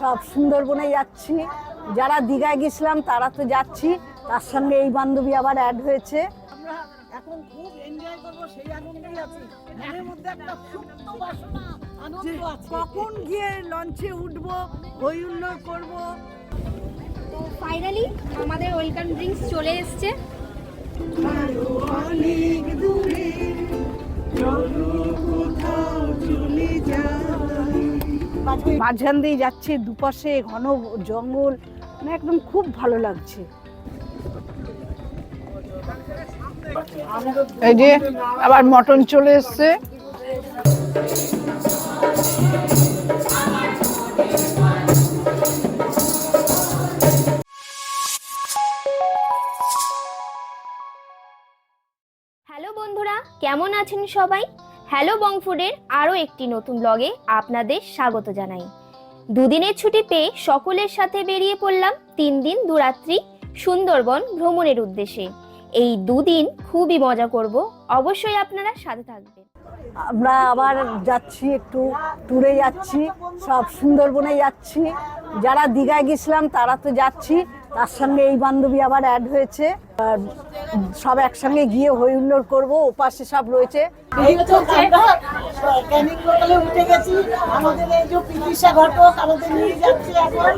সব সুন্দরবনে যাচ্ছি। যারা দীঘায় গেছিলাম তারা তো যাচ্ছি। তার সঙ্গে এই বান্ধবী আবার অ্যাড হয়েছে। আমরা এখন খুব এনজয় করব সেই আনন্দেই আছি। মনের মধ্যে একটা সুপ্ত বাসনা আনন্দ আছে। কখন গিয়ে লঞ্চে উঠবো হই হুল্লোড় করব? তো ফাইনালি আমাদের ওয়েলকাম ড্রিঙ্কস চলে এসছে। মাঝখান দিয়ে যাচ্ছে, দুপাশে ঘন জঙ্গল মানে একদম খুব ভালো লাগছে। এই যে আবার মটন চলে এসছে। হ্যালো বন্ধুরা, কেমন আছেন সবাই? হ্যালো বংফুডের আরও একটি নতুন ব্লগে আপনাদের স্বাগত জানাই। দুদিনের ছুটি পেয়ে সকলের সাথে বেরিয়ে পড়লাম তিন দিন দুরাত্রি সুন্দরবন ভ্রমণের উদ্দেশ্যে। এই দুদিন খুবই মজা করব, অবশ্যই আপনারা সাথে থাকবেন। আমরা আবার যাচ্ছি, একটু ট্যুরে যাচ্ছি, সব সুন্দরবনে যাচ্ছি। যারা দীঘায় গেছিলাম তারা তো যাচ্ছি। তার সঙ্গে এই বান্ধবী আবার অ্যাড হয়েছে। আর সব একসঙ্গে গিয়ে হই হুল্লোড় করব ওপাশে সব রয়েছে। এই তো আমরা ক্যানিং লোকালে উঠে গেছি। আমাদের এই যে পিতিশা ঘটক আমাদের নিয়ে যাচ্ছে এখন।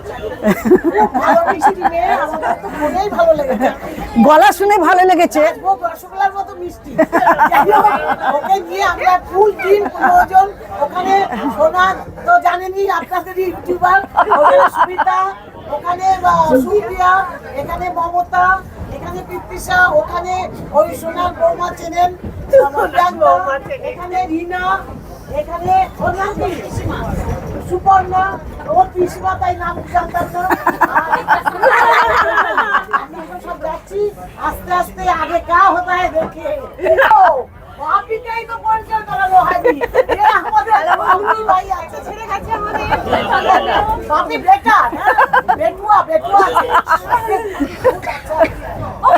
ভালো মিষ্টি মেয়ে আমাদের তো মনেই ভালো লেগেছে। গলা শুনে ভালো লেগেছে। ও রসগোল্লার মতো মিষ্টি। ওকে নিয়ে আমরা ফুল টিম প্রয়োজন। ওখানে সোনা তো জানেনই আপনাদের ইউটিউবার ওখানে সুবিধা ওখানে সুপ্রিয়া, এখানে মমতা, এখানে পিতৃষা ওখানে ওই সোনার বৌমা চেনেন এখানে রিনা, এখানে? সুপর্ণা, ও পিসিমা তাই নাম জানতাম না আমরা সব যাচ্ছি, আস্তে আস্তে আগে কা হতা है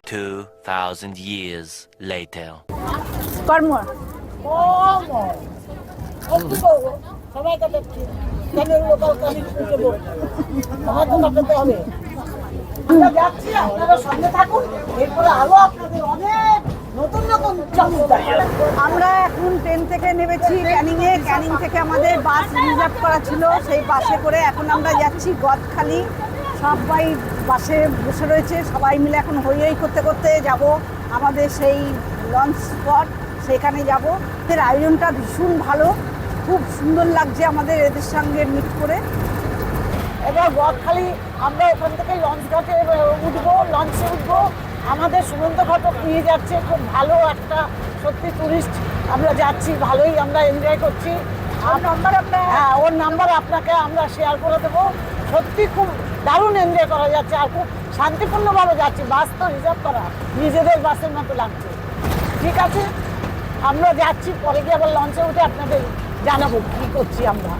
Two thousand years later. One more. One more. যাচ্ছি নতুন চমক আমরা এখন ট্রেন থেকে নেমেছি ক্যানিং এ। ক্যানিং থেকে আমাদের বাস রিজার্ভ করা ছিল। সেই বাসে করে এখন আমরা যাচ্ছি গদখালি। সবাই বাসে বসে রয়েছে। সবাই মিলে এখন হই হই করতে করতে যাব আমাদের সেই লঞ্চ স্পট সেখানে যাব। এদের আয়োজনটা ভীষণ ভালো। খুব সুন্দর লাগছে আমাদের এদের সঙ্গে মিট করে। এবার গদখালি, আমরা ওখান থেকে লঞ্চ ঘাটে উঠবো লঞ্চে উঠবো। আমাদের সুমন্ত ঘটক নিয়ে যাচ্ছে খুব ভালো একটা সত্যি টুরিস্ট আমরা যাচ্ছি ভালোই আমরা এনজয় করছি। আর নাম্বার আপনার? হ্যাঁ ওর নাম্বার আপনাকে আমরা শেয়ার করে দেবো। সত্যি খুব দারুণ এনজয় করা যাচ্ছে আর খুব শান্তিপূর্ণভাবে যাচ্ছি। বাস তো রিজার্ভ করা নিজেদের বাসের মতো লাগছে। ঠিক আছে আমরা যাচ্ছি পরে গিয়ে আবার লঞ্চে উঠে আপনাদের জানাব কী করছি আমরা।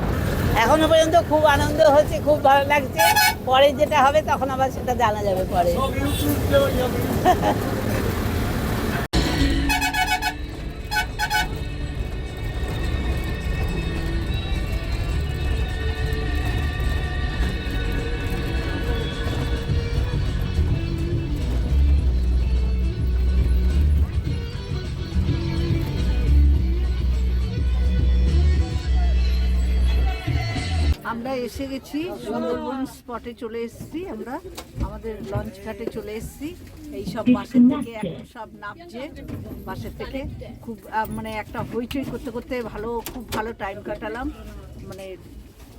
এখনও পর্যন্ত খুব আনন্দ হচ্ছে খুব ভালো লাগছে। পরে যেটা হবে তখন আবার সেটা জানা যাবে পরে। এসে গেছি সুন্দরবন স্পটে চলে এসেছি আমরা। আমাদের লঞ্চ ঘাটে চলে এসেছি। এই সব বাসের থেকে এখন সব নামছে। বাসের থেকে খুব মানে একটা হইচই করতে করতে ভালো খুব ভালো টাইম কাটালাম। মানে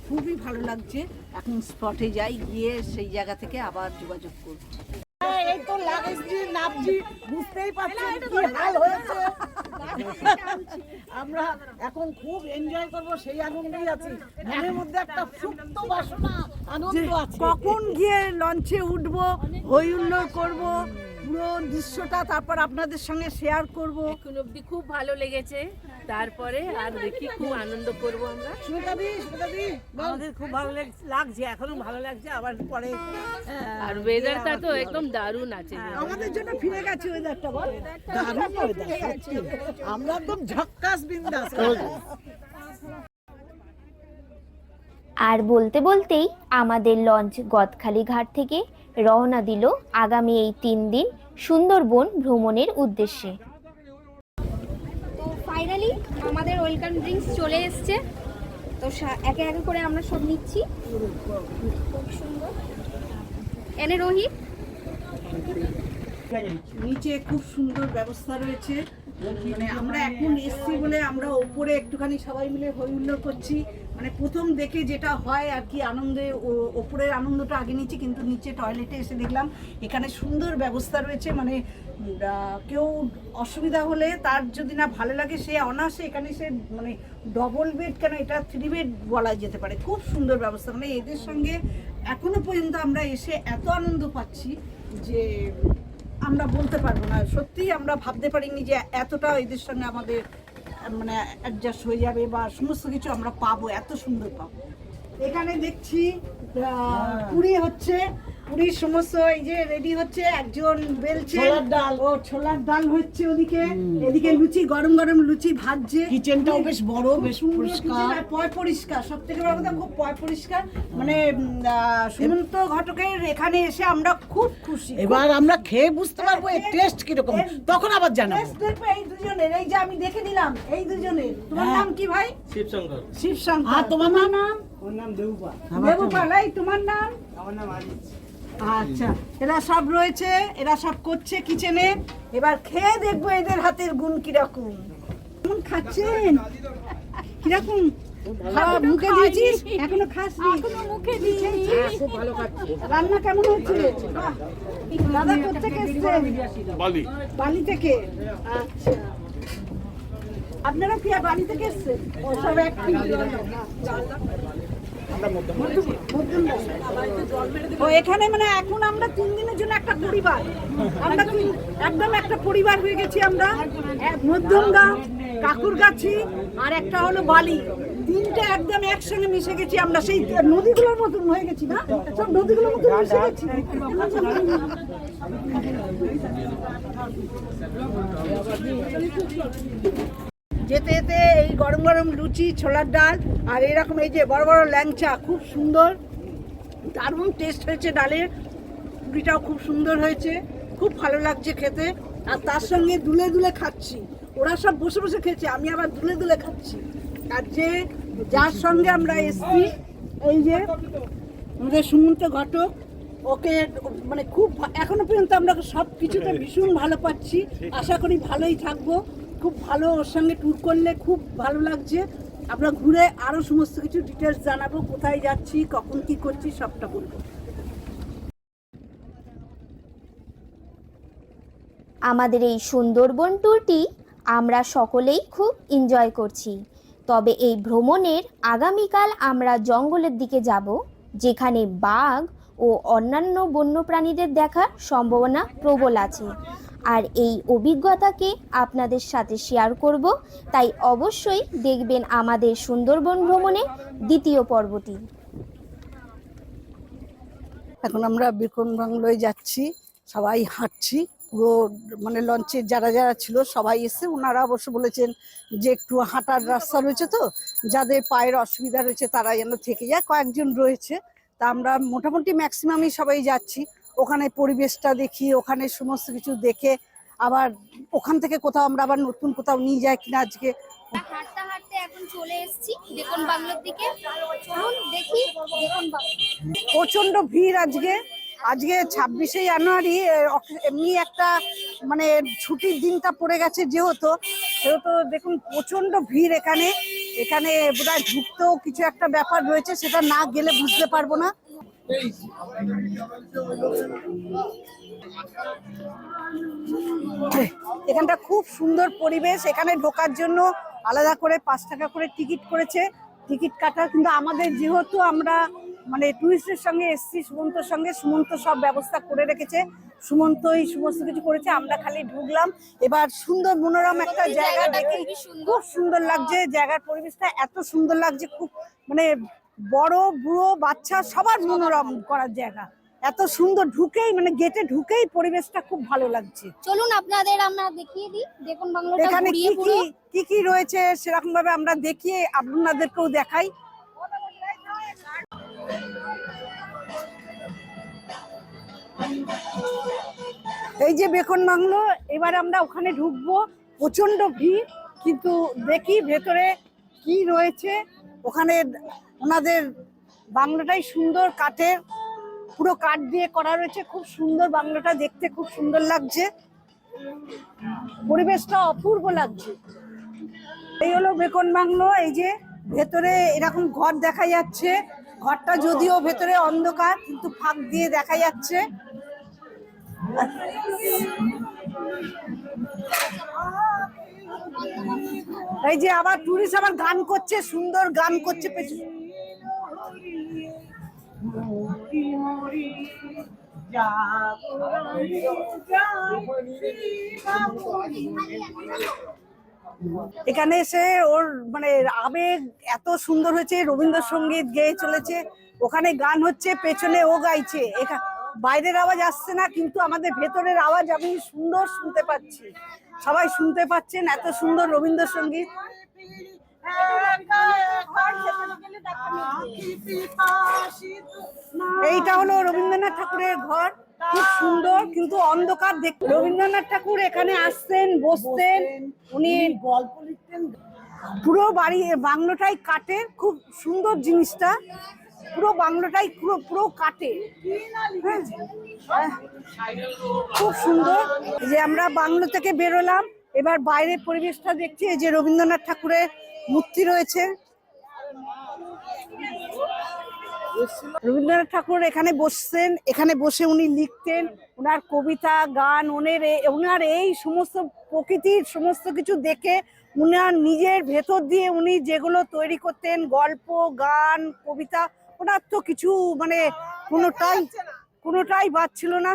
খুবই ভালো লাগছে। এখন স্পটে যাই গিয়ে সেই জায়গা থেকে আবার যোগাযোগ করব। এই তো লাগেজ দিয়ে নামছি বুঝতেই পারছেন কি হাল হয়েছে। আমরা এখন খুব এনজয় করব সেই আনন্দেই আছি। মনের মধ্যে একটা সুপ্ত বাসনা আনন্দ আছে। কখন গিয়ে লঞ্চে উঠব হই হুল্লোড় করব পুরো দৃশ্যটা তারপর আপনাদের সঙ্গে শেয়ার করব। এখন অবধি খুব ভালো লেগেছে। তারপরে আর দেখি খুব আনন্দ করব আমরা। আমাদের খুব ভালো লাগছে এখনও ভালো লাগছে আবার পরে আর ওয়েদারটা তো একদম দারুণ আছে আমাদের জন্য ফিরে গেছে ওয়েদারটা বল। দারুণ সত্যি। আমরা একদম ঝক্কাস বিন্দাস। আর বলতে বলতেই আমাদের লঞ্চ গদখালি ঘাট থেকে রওনা দিল আগামী এই তিন দিন সুন্দরবন ভ্রমণের উদ্দেশ্যে। ফাইনালি আমাদের ওয়েলকাম ড্রিঙ্কস চলে এসছে। তো একে একে করে আমরা সব নিচ্ছি। খুব সুন্দর। এনে রোহিত। নিচে খুব সুন্দর ব্যবস্থা রয়েছে। মানে আমরা এখন এসছি বলে আমরা ওপরে একটুখানি সবাই মিলে হই হুল্লোড় করছি। মানে প্রথম দেখে যেটা হয় আর কি আনন্দে ওপরের আনন্দটা আগে নিচ্ছি কিন্তু নিচে টয়লেটে এসে দেখলাম এখানে সুন্দর ব্যবস্থা রয়েছে। মানে কেউ অসুবিধা হলে তার যদি না ভালো লাগে, সে অনায়াসে এখানে সে মানে ডবল বেড কেন এটা থ্রি বেড বলা যেতে পারে। খুব সুন্দর ব্যবস্থা। মানে এদের সঙ্গে এখনও পর্যন্ত আমরা এসে এত আনন্দ পাচ্ছি যে আমরা বলতে পারব না। সত্যি আমরা ভাবতে পারিনি যে এতটা এদের সঙ্গে আমাদের মানে অ্যাডজাস্ট হয়ে যাবে বা সমস্ত কিছু আমরা পাবো এত সুন্দর পাবো। এখানে দেখছি আহ, পুরি হচ্ছে পুরীর সমস্ত এই যে রেডি হচ্ছে একজন বেলছে ছোলার ডাল। ও ছোলার ডাল হচ্ছে ওদিকে। এদিকে লুচি গরম গরম লুচি ভাজছে। কিচেনটাও বেশ বড় বেশ পরিষ্কার। পয় পরিষ্কার সব থেকে বড় কথা খুব পয় পরিষ্কার। মানে আহ, সুমন্ত ঘটকের এখানে এসে আমরা খুব খুশি। এবার আমরা খেয়ে বুঝতে পারব এর টেস্ট কীরকম। তখন আবার জানাব। দেখবে এই দুজনের। এই যে আমি দেখে নিলাম এই দুজনের। তোমার হ্যাঁ। নাম কি ভাই? শিবশঙ্কর। শিবশঙ্কর। আর তোমার নাম? নাম ওর নাম দেবুপা দেবুপাল। এই তোমার নাম? আমার নাম আজিজ আচ্ছা এরা সব রয়েছে এরা সব করছে কিচেনে। এবার খেয়ে দেখব এদের হাতের গুণ কীরকম। কেমন খাচ্ছেন? কীরকম? খাওয়া মুখে দিয়েছিস? এখনও খাস এখনও মুখে দিয়েছি খুব ভালো খাচ্ছি। রান্না কেমন হচ্ছে দাদা কোথেকে এসছেন বালি। বালি থেকে? আচ্ছা। আপনারা কি বালি থেকে এসছেন? ও সব এক ও এখানে মানে এখন আমরা তিন দিনের জন্য একটা পরিবার। আমরা একদম একটা পরিবার হয়ে গেছি আমরা। মধ্যমগ্রাম কাকুরগাছি আর একটা হলো বালি। তিনটে একদম একসঙ্গে মিশে গেছি আমরা সেই নদীগুলোর মতন হয়ে গেছি না? সব নদীগুলোর মতন মিশে গেছি? যেতে যেতে এই গরম গরম লুচি ছোলার ডাল আর এরকম এই যে বড় বড় ল্যাংচা খুব সুন্দর। দারুণ টেস্ট হয়েছে ডালের। পুরিটাও খুব সুন্দর হয়েছে। খুব ভালো লাগছে খেতে। আর তার সঙ্গে দুলে দুলে খাচ্ছি। ওরা সব বসে বসে খেয়েছে আমি আবার দুলে দুলে খাচ্ছি। আর যে যার সঙ্গে আমরা এসছি এই যে আমাদের সুমন্ত ঘটক ওকে মানে খুব এখনও পর্যন্ত আমরা সব কিছুতে ভীষণ ভালো পাচ্ছি। আশা করি ভালোই থাকব। খুব ভালো ওর সঙ্গে ট্যুর করলে খুব ভালো লাগছে। আমরা ঘুরে আরও সমস্ত কিছু ডিটেলস জানাব, কোথায় যাচ্ছি, কখন কি করছি, সবটা বলব। আমাদের এই সুন্দরবন ট্যুরটি আমরা সকলেই খুব এনজয় করছি। তবে এই ভ্রমণের আগামীকাল আমরা জঙ্গলের দিকে যাব, যেখানে বাঘ ও অন্যান্য বন্যপ্রাণীদের দেখার সম্ভাবনা প্রবল আছে। আর এই অভিজ্ঞতাকে আপনাদের সাথে শেয়ার করব। তাই অবশ্যই দেখবেন আমাদের সুন্দরবন ভ্রমণে দ্বিতীয় পর্বটি। এখন আমরা বিক্রম বাংলোয় যাচ্ছি, সবাই হাঁটছি, পুরো মানে লঞ্চে যারা যারা ছিল সবাই এসে ওনারা অবশ্য বলেছেন যে একটু হাঁটার রাস্তা রয়েছে তো, যাদের পায়ের অসুবিধা রয়েছে তারা যেন থেকে যায়, কয়েকজন রয়েছে। তা আমরা মোটামুটি ম্যাক্সিমামই সবাই যাচ্ছি। ওখানে পরিবেশটা দেখি ওখানে সমস্ত কিছু দেখে আবার ওখান থেকে কোথাও আমরা আবার নতুন কোথাও নিয়ে যাই কিনা আজকে। হাঁটতে হাঁটতে এখন চলে এসেছি দেখুন বাংলোর দিকে। চলুন দেখি দেখুন প্রচণ্ড ভিড় আজকে। আজকে ছাব্বিশে জানুয়ারি এমনি একটা মানে ছুটির দিনটা পড়ে গেছে যেহেতু সেহেতু দেখুন প্রচণ্ড ভিড় এখানে। এখানে বোধহয় ঢুকতেও কিছু একটা ব্যাপার রয়েছে সেটা না গেলে বুঝতে পারব না। এখানটা খুব সুন্দর পরিবেশ। এখানে ঢোকার জন্য আলাদা করে পাঁচ টাকা করে টিকিট করেছে। টিকিট কাটা কিন্তু আমাদের যেহেতু আমরা মানে টুরিস্টের সঙ্গে এসছি সুমন্তর সঙ্গে সুমন্ত সব ব্যবস্থা করে রেখেছে। সুমন্তই সমস্ত কিছু করেছে আমরা খালি ঢুকলাম। এবার সুন্দর মনোরম একটা জায়গা দেখে খুব সুন্দর লাগছে। জায়গার পরিবেশটা এত সুন্দর লাগছে খুব মানে বড় বুড়ো বাচ্চা সবার মনোরম করার জায়গা। এত সুন্দর ঢুকেই মানে গেটে ঢুকেই পরিবেশটা খুব ভালো লাগছে। চলুন আপনাদের আমরা দেখিয়ে দিই দেখুন বাংলোটা এখানে কি কি কি কি রয়েছে সেরকম ভাবে আমরা দেখিয়ে আপনাদেরকেও দেখাই। এই যে বেকন বাংলো এবার আমরা ওখানে ঢুকবো। প্রচণ্ড ভিড় কিন্তু দেখি ভেতরে কি রয়েছে। ওখানে ওনাদের বাংলাটাই সুন্দর কাঠের পুরো কাঠ দিয়ে করা রয়েছে, খুব সুন্দর বাংলাটা দেখতে খুব সুন্দর লাগছে। পরিবেশটা অপূর্ব লাগছে। এই হলো বেকন বাংলো, এই যে ভেতরে এরকম ঘর দেখা যাচ্ছে। ঘরটা যদিও ভেতরে অন্ধকার, কিন্তু ফাঁক দিয়ে দেখা যাচ্ছে। এই যে আবার টুরিস্ট আবার গান করছে, সুন্দর গান করছে, পেছনে। এখানে এসে ওর মানে আবেগ এত সুন্দর হয়েছে, রবীন্দ্রসঙ্গীত গেয়ে চলেছে। ওখানে গান হচ্ছে, পেছনে ও গাইছে। এখা- বাইরের আওয়াজ আসছে না, কিন্তু আমাদের ভেতরের আওয়াজ আমি সুন্দর শুনতে পাচ্ছি। সবাই শুনতে পাচ্ছেন, এত সুন্দর রবীন্দ্রসঙ্গীত। এইটা হলো রবীন্দ্রনাথ ঠাকুরের ঘর। খুব সুন্দর, কিন্তু অন্ধকার দেখ রবীন্দ্রনাথ ঠাকুর এখানে আসতেন বসতেন। উনি গল্প লিখতেন পুরো বাড়ি, বাংলোটাই কাঠের খুব সুন্দর জিনিসটা। পুরো বাংলোটাই পুরো পুরো কাটে। খুব সুন্দর। যে আমরা বাংলো থেকে বেরোলাম, এবার বাইরের পরিবেশটা দেখছি, এই যে রবীন্দ্রনাথ ঠাকুরের মূর্তি রয়েছে। রবীন্দ্রনাথ ঠাকুর এখানে বসতেন এখানে বসে উনি লিখতেন ওনার কবিতা, গান ওনের ওনার এই সমস্ত প্রকৃতির সমস্ত কিছু দেখে উনার নিজের ভেতর দিয়ে উনি যেগুলো তৈরি করতেন, গল্প, গান, কবিতা, ওনার তো কিছু মানে কোনোটাই কোনোটাই বাদ ছিল না।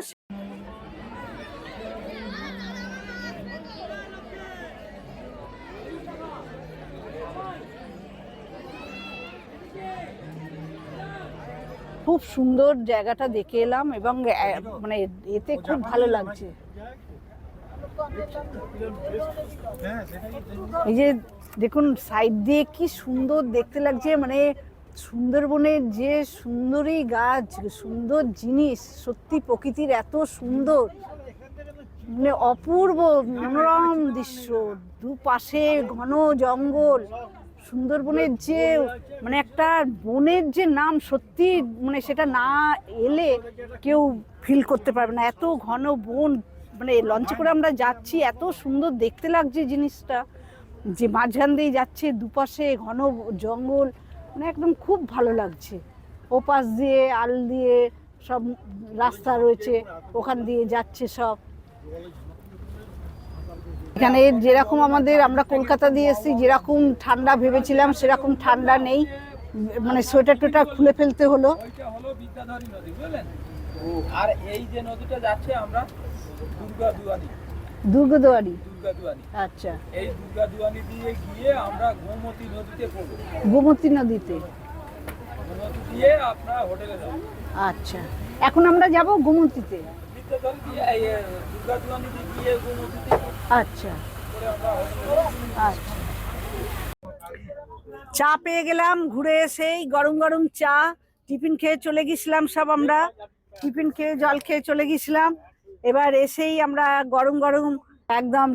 খুব সুন্দর জায়গাটা দেখে এলাম এবং মানে এতে খুব ভালো লাগছে। এই যে দেখুন সাইড দিয়ে কি সুন্দর দেখতে লাগছে মানে সুন্দরবনের যে সুন্দরী গাছ, সুন্দর জিনিস, সত্যি প্রকৃতির এত সুন্দর মানে অপূর্ব, মনোরম দৃশ্য। দুপাশে ঘন জঙ্গল। সুন্দরবনের যে মানে একটা বনের যে নাম সত্যি মানে সেটা না এলে কেউ ফিল করতে পারবে না। এত ঘন বন মানে লঞ্চে করে আমরা যাচ্ছি, এত সুন্দর দেখতে লাগছে জিনিসটা। যে মাঝখান দিয়ে যাচ্ছে, দুপাশে ঘন জঙ্গল মানে একদম খুব ভালো লাগছে। ওপাশ দিয়ে, আল দিয়ে সব রাস্তা রয়েছে, ওখান দিয়ে যাচ্ছে সব। এখানে যেরকম আমাদের আমরা কলকাতা দিয়ে এসেছি যেরকম ঠান্ডা ভেবেছিলাম সেরকম ঠান্ডা নেই। মানে সোয়েটার টোয়েটার খুলে ফেলতে হলো। আর এই যে নদীটা যাচ্ছে আমরা দুর্গা দুর্গদুয়ারি দুর্গা দুয়ানি আচ্ছা। এই দুর্গা দুয়ানি দিয়ে গিয়ে আমরা গোমতী নদীতে পড়ব। গোমতী নদীতে? দিয়ে আপনার হোটেলে আচ্ছা। এখন আমরা যাব গোমতীতে। আচ্ছা। আচ্ছা। চা পেয়ে গেলাম, ঘুরে এসেই গরম গরম চা, টিফিন খেয়ে চলে গেছিলাম সব আমরা। টিফিন খেয়ে, জল খেয়ে চলে গেছিলাম। এবার এসেই আমরা গরম গরম একদম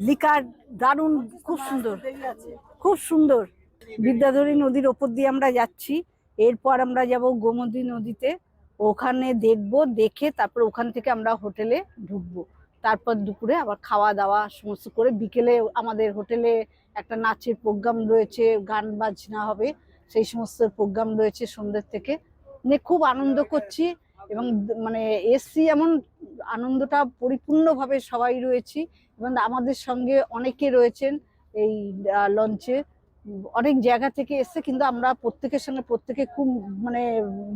লিকার দারুণ, খুব সুন্দর খুব সুন্দর বিদ্যাধরী নদীর ওপর দিয়ে আমরা যাচ্ছি। এরপর আমরা যাব গোমতী নদীতে। ওখানে দেখব, দেখে তারপর ওখান থেকে আমরা হোটেলে ঢুকবো। তারপর দুপুরে আবার খাওয়া দাওয়া সমস্ত করে বিকেলে আমাদের হোটেলে একটা নাচের প্রোগ্রাম রয়েছে, গান বাজনা হবে, সেই সমস্ত প্রোগ্রাম রয়েছে সন্ধ্যের থেকে। নিয়ে খুব আনন্দ করছি এবং মানে এসছি এমন আনন্দটা পরিপূর্ণভাবে সবাই রয়েছি এবং আমাদের সঙ্গে অনেকে রয়েছেন এই লঞ্চে অনেক জায়গা থেকে এসছে, কিন্তু আমরা প্রত্যেকের সঙ্গে প্রত্যেকে খুব মানে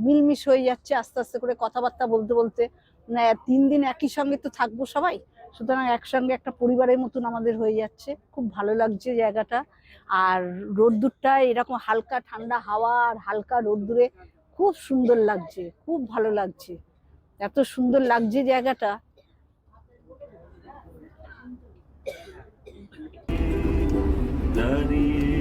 মিলমিশ হয়ে যাচ্ছে, আস্তে আস্তে করে কথাবার্তা বলতে বলতে। মানে তিন দিন একই সঙ্গে তো থাকব সবাই, সুতরাং একসঙ্গে একটা পরিবারের মতন আমাদের হয়ে যাচ্ছে। খুব ভালো লাগছে জায়গাটা। আর রোদ্দুরটা এরকম হালকা ঠান্ডা হাওয়া আর হালকা রোদ্দুরে খুব সুন্দর লাগছে, খুব ভালো লাগছে। এত সুন্দর লাগছে জায়গাটা। আরেকটা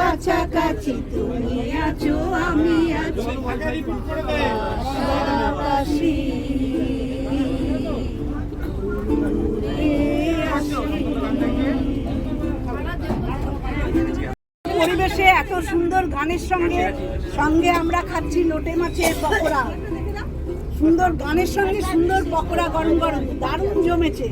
কাছাকাছি তুমি আছো, আমি আছি। পরিবেশে এত সুন্দর গানের সঙ্গে সঙ্গে আমরা খাচ্ছি লোটে মাছের পকোড়া। সুন্দর গানের সঙ্গে সুন্দর পকোড়া গরম গরম, দারুণ জমেছে।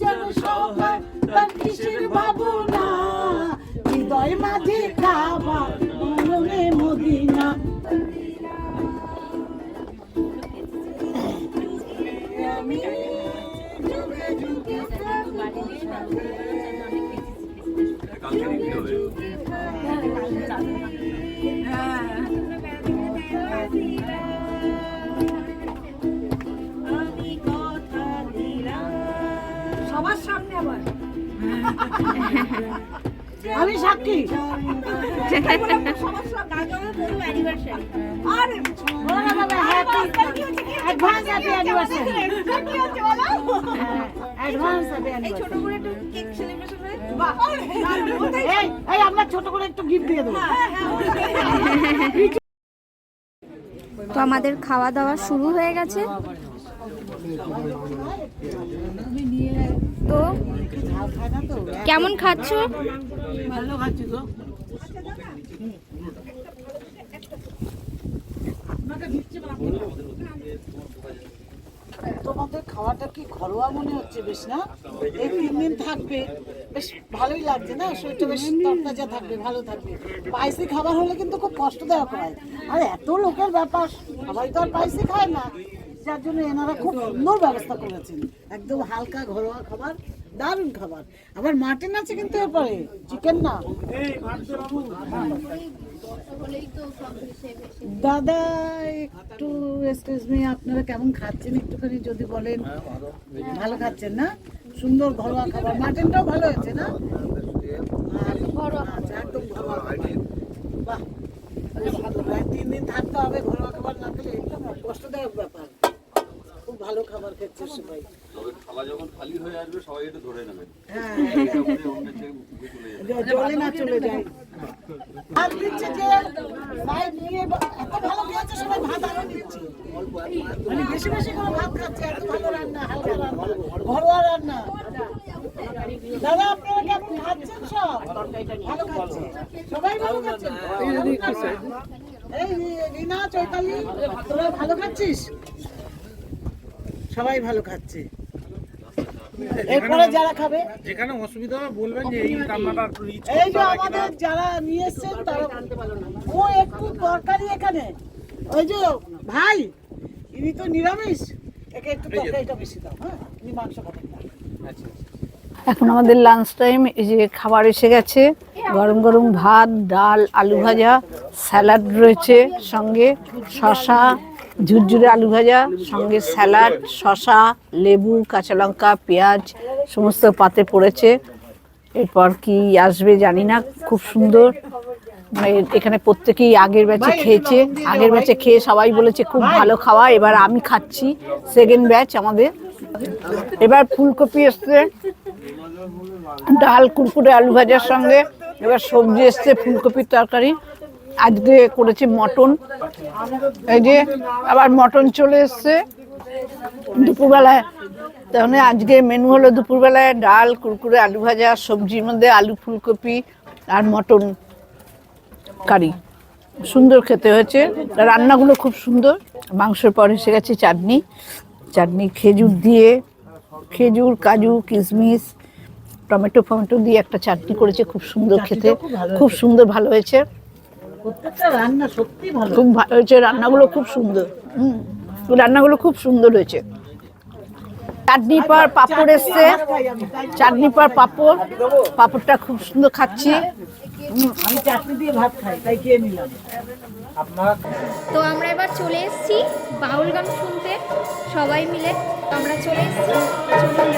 যার সহায় তার কিসের ভাবনা হৃদয় মাঝে কাবা এই এই আমরা ছোট করে একটু গিফট দিয়ে দেবো। তো আমাদের খাওয়া দাওয়া শুরু হয়ে গেছে। তো কেমন খাচ্ছো? ভালো খাচ্ছি গো। তোমাদের খাওয়াটা কি ঘরোয়া মনে হচ্ছে বেশ না? এই তিন দিন থাকবে। বেশ ভালোই লাগছে না? শরীরটা বেশ তরতাজা থাকবে ভালো থাকবে। স্পাইসি খাবার হলে কিন্তু খুব কষ্টদায়ক হয়। আর এত লোকের ব্যাপার সবাই তো আর স্পাইসি খায় না। যার জন্য এনারা খুব সুন্দর ব্যবস্থা করেছেন। একদম হালকা ঘরোয়া খাবার, দারুণ খাবার। আবার মাটন আছে কিন্তু এরপরে চিকেন না। দাদা, একটু আপনারা কেমন খাচ্ছেন একটুখানি যদি বলেন? ভালো খাচ্ছেন না? সুন্দর ঘরোয়া খাবার। মাটনটাও ভালো হয়েছে না? একদম ঘরোয়া। বাহ তিন দিন থাকতে হবে ঘরোয়া খাবার, না খেলে কষ্টদায়ক ব্যাপার। ভালো খাবার খাচ্ছে সবাই। তবে থালা যখন খালি হয়ে আসবে সবাই একটু ধরে নেবেন হ্যাঁ। তারপরে অন্য কেউ ঘুরে চলে না চলে যায়। ভাত দিচ্ছে যে ভাই নিয়ে এত ভালো খেয়েছে সবাই ভাত আরও দিচ্ছে। মানে বেশি বেশি করে ভাত খাচ্ছে এত ভালো রান্না হালকা রান্না ঘরোয়া রান্না। দাদা আপনারা কেমন খাচ্ছেন সব? ভালো খাচ্ছে। সবাই ভালো খাচ্ছে? এই রিনা চৈতালি তোরা ভালো খাচ্ছিস? সবাই ভালো খাচ্ছে। এরপরে যারা খাবে? যেখানে অসুবিধা হবে বলবেন যে এই রান্নাটা একটু রিচ এই যে আমাদের যারা নিয়ে এসছেন তারা ও একটু তরকারি এখানে। ওই যে ভাই ইনি তো নিরামিষ। একে একটু তরকারিটা বেশি দাও হ্যাঁ? ইনি মাংস খাবেন না। এখন আমাদের লাঞ্চ টাইম এই যে খাবার এসে গেছে। গরম গরম ভাত ডাল আলু ভাজা স্যালাড রয়েছে সঙ্গে শশা ঝুরঝুরে আলু ভাজা, সঙ্গে স্যালাড শশা লেবু, কাঁচা লঙ্কা, পেঁয়াজ, সমস্ত পাতে পড়েছে। এরপর কি আসবে জানি না, খুব সুন্দর। মানে এখানে প্রত্যেকেই আগের ব্যাচে খেয়েছে। আগের ব্যাচে খেয়ে সবাই বলেছে, খুব ভালো খাওয়া, এবার আমি খাচ্ছি। সেকেন্ড ব্যাচ আমাদের। এবার ফুলকপি এসছে। ডাল, কুরকুরে, আলু ভাজার সঙ্গে। এবার সবজি এসছে, ফুলকপির তরকারি। আজকে করেছি মটন। এই যে আবার মটন চলে এসছে। দুপুরবেলায় তাহলে আজকে মেনু হলো দুপুরবেলায় ডাল কুরকুরে আলু ভাজা সবজির মধ্যে আলু ফুলকপি আর মটন কারি। সুন্দর খেতে হয়েছে। রান্নাগুলো খুব সুন্দর। মাংসের পর এসে গেছে চাটনি। চাটনি খেজুর দিয়ে খেজুর কাজু কিশমিশ টমেটো ফমেটো দিয়ে একটা চাটনি করেছে। খুব সুন্দর খেতে। খুব সুন্দর ভালো হয়েছে। প্রত্যেকটা রান্না সত্যি ভালো। খুব ভালো হয়েছে রান্নাগুলো খুব সুন্দর। হুম রান্নাগুলো খুব সুন্দর হয়েছে। চাটনি পর পাঁপড় এসছে। চাটনি পর পাঁপড়। পাঁপড়টা খুব সুন্দর খাচ্ছি। আমি চাটনি দিয়ে ভাত খাই তাই খেয়ে নিলাম। তো আমরা এবার চলে এসেছি বাউল গান শুনতে। সবাই মিলে তো আমরা চলে এসেছি। চলুন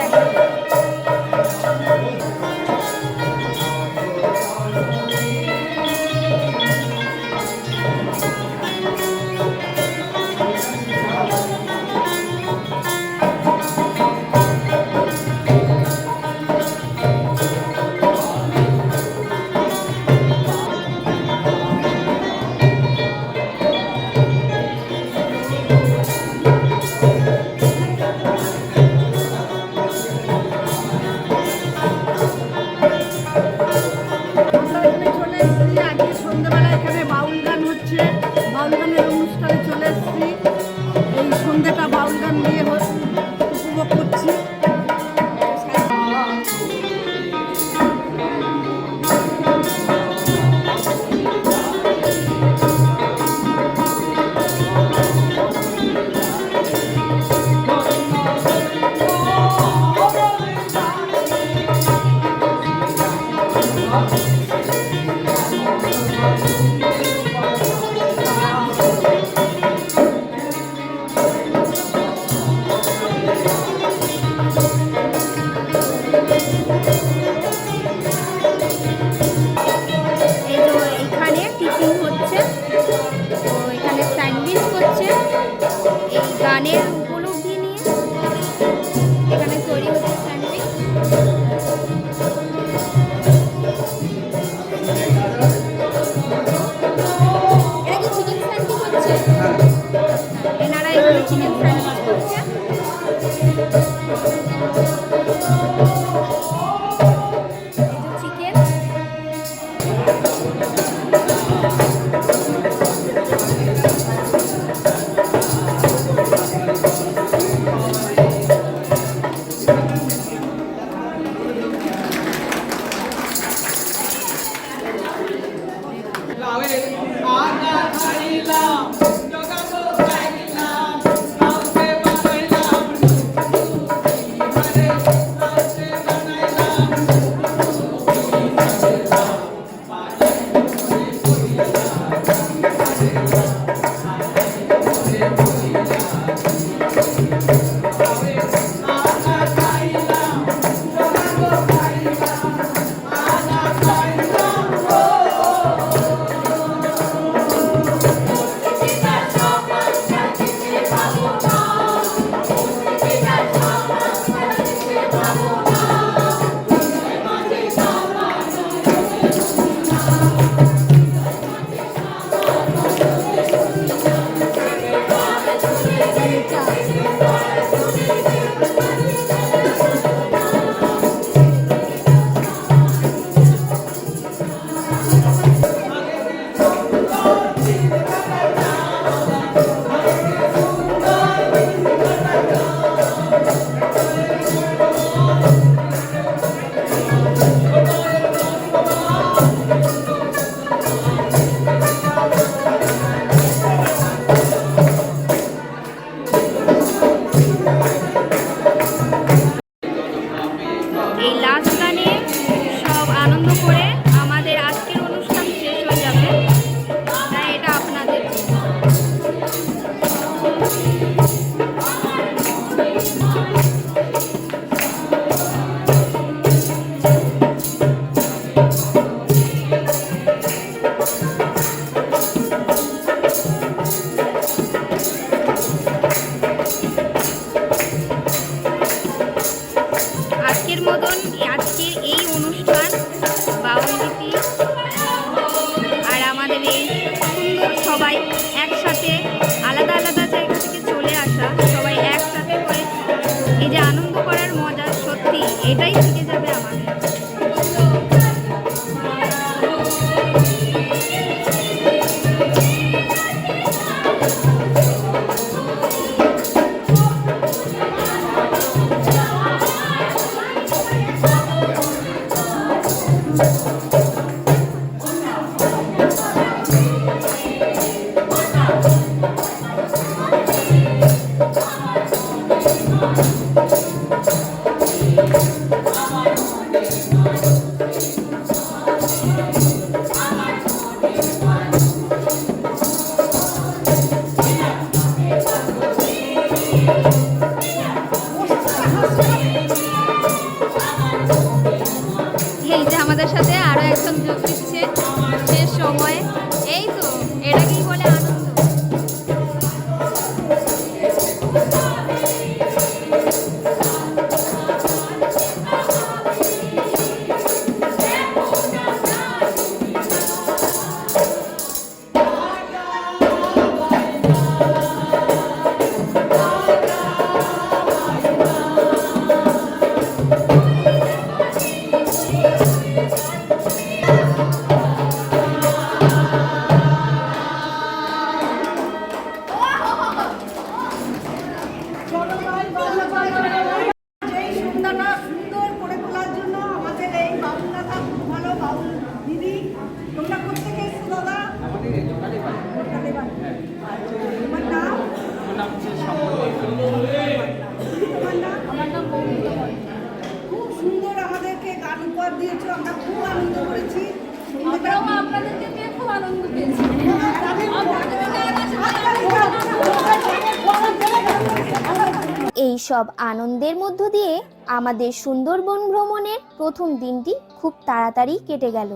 সব আনন্দের মধ্য দিয়ে আমাদের সুন্দরবন ভ্রমণের প্রথম দিনটি খুব তাড়াতাড়ি কেটে গেল।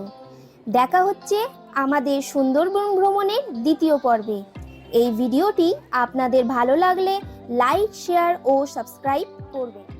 দেখা হচ্ছে আমাদের সুন্দরবন ভ্রমণের দ্বিতীয় পর্বে। এই ভিডিওটি আপনাদের ভালো লাগলে লাইক, শেয়ার ও সাবস্ক্রাইব করবেন।